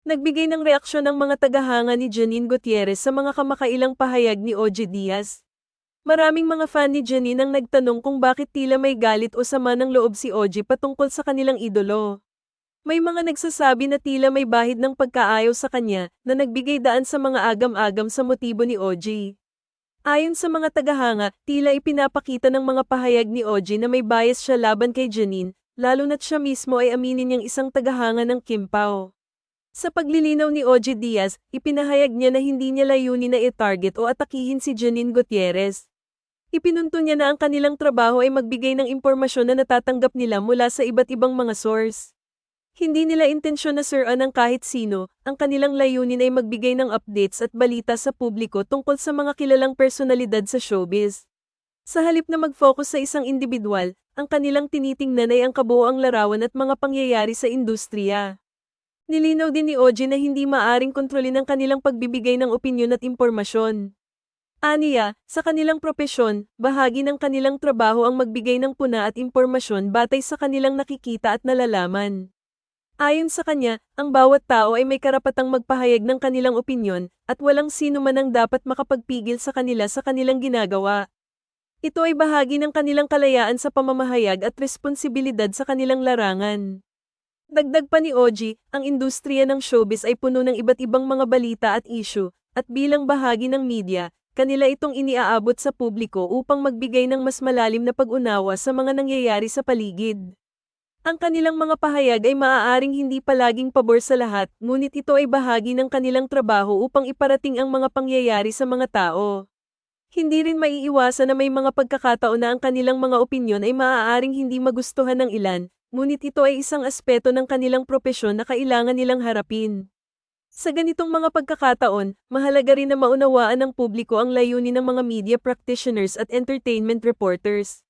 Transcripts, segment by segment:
Nagbigay ng reaksyon ang mga tagahanga ni Janine Gutierrez sa mga kamakailang pahayag ni Oji Diaz. Maraming mga fan ni Janine ang nagtanong kung bakit tila may galit o sama ng loob si Oji patungkol sa kanilang idolo. May mga nagsasabi na tila may bahid ng pagkaayaw sa kanya na nagbigay daan sa mga agam-agam sa motibo ni Oji. Ayon sa mga tagahanga, tila ipinapakita ng mga pahayag ni Oji na may bias siya laban kay Janine, lalo na't siya mismo ay aminin niyang isang tagahanga ng Kim Pao. Sa paglilinaw ni Oji Diaz, ipinahayag niya na hindi niya layunin na i-target o atakihin si Janine Gutierrez. Ipinunto niya na ang kanilang trabaho ay magbigay ng impormasyon na natatanggap nila mula sa iba't ibang mga source. Hindi nila intensyon na suran ng kahit sino, ang kanilang layunin ay magbigay ng updates at balita sa publiko tungkol sa mga kilalang personalidad sa showbiz. Sa halip na mag-focus sa isang individual, ang kanilang tinitingnan ay ang kabuoang larawan at mga pangyayari sa industriya. Nilinaw din ni Oji na hindi maaring kontrolin ang kanilang pagbibigay ng opinyon at impormasyon. Aniya, sa kanilang propesyon, bahagi ng kanilang trabaho ang magbigay ng puna at impormasyon batay sa kanilang nakikita at nalalaman. Ayon sa kanya, ang bawat tao ay may karapatang magpahayag ng kanilang opinyon, at walang sino man ang dapat makapagpigil sa kanila sa kanilang ginagawa. Ito ay bahagi ng kanilang kalayaan sa pamamahayag at responsibilidad sa kanilang larangan. Dagdag pa ni Oji, ang industriya ng showbiz ay puno ng iba't ibang mga balita at issue, at bilang bahagi ng media, kanila itong iniaabot sa publiko upang magbigay ng mas malalim na pag-unawa sa mga nangyayari sa paligid. Ang kanilang mga pahayag ay maaaring hindi palaging pabor sa lahat, ngunit ito ay bahagi ng kanilang trabaho upang iparating ang mga pangyayari sa mga tao. Hindi rin maiiwasan na may mga pagkakataon na ang kanilang mga opinyon ay maaaring hindi magustuhan ng ilan, ngunit ito ay isang aspeto ng kanilang propesyon na kailangan nilang harapin. Sa ganitong mga pagkakataon, mahalaga rin na maunawaan ng publiko ang layunin ng mga media practitioners at entertainment reporters.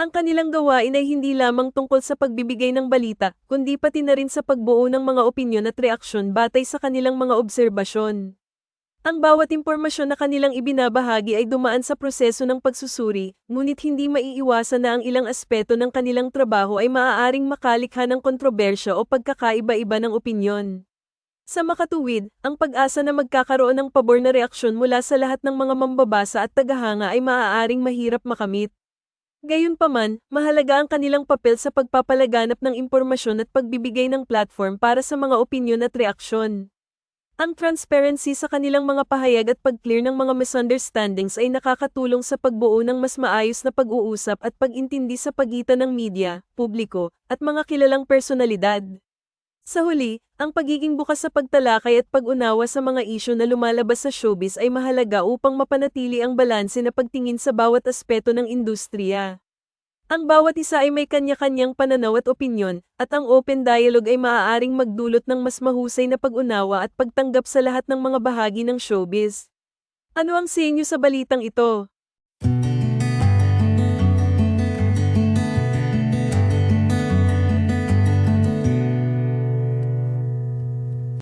Ang kanilang gawain ay hindi lamang tungkol sa pagbibigay ng balita, kundi pati na rin sa pagbuo ng mga opinyon at reaksyon batay sa kanilang mga obserbasyon. Ang bawat impormasyon na kanilang ibinabahagi ay dumaan sa proseso ng pagsusuri, ngunit hindi maiiwasan na ang ilang aspeto ng kanilang trabaho ay maaaring makalikha ng kontrobersya o pagkakaiba-iba ng opinyon. Sa makatuwid, ang pag-asa na magkakaroon ng pabor na reaksyon mula sa lahat ng mga mambabasa at tagahanga ay maaaring mahirap makamit. Gayunpaman, mahalaga ang kanilang papel sa pagpapalaganap ng impormasyon at pagbibigay ng platform para sa mga opinyon at reaksyon. Ang transparency sa kanilang mga pahayag at pag-clear ng mga misunderstandings ay nakakatulong sa pagbuo ng mas maayos na pag-uusap at pag-intindi sa pagitan ng media, publiko, at mga kilalang personalidad. Sa huli, ang pagiging bukas sa pagtalakay at pag-unawa sa mga isyu na lumalabas sa showbiz ay mahalaga upang mapanatili ang balanse na pagtingin sa bawat aspeto ng industriya. Ang bawat isa ay may kanya-kanyang pananaw at opinyon, at ang open dialogue ay maaaring magdulot ng mas mahusay na pag-unawa at pagtanggap sa lahat ng mga bahagi ng showbiz. Ano ang sa inyo sa balitang ito?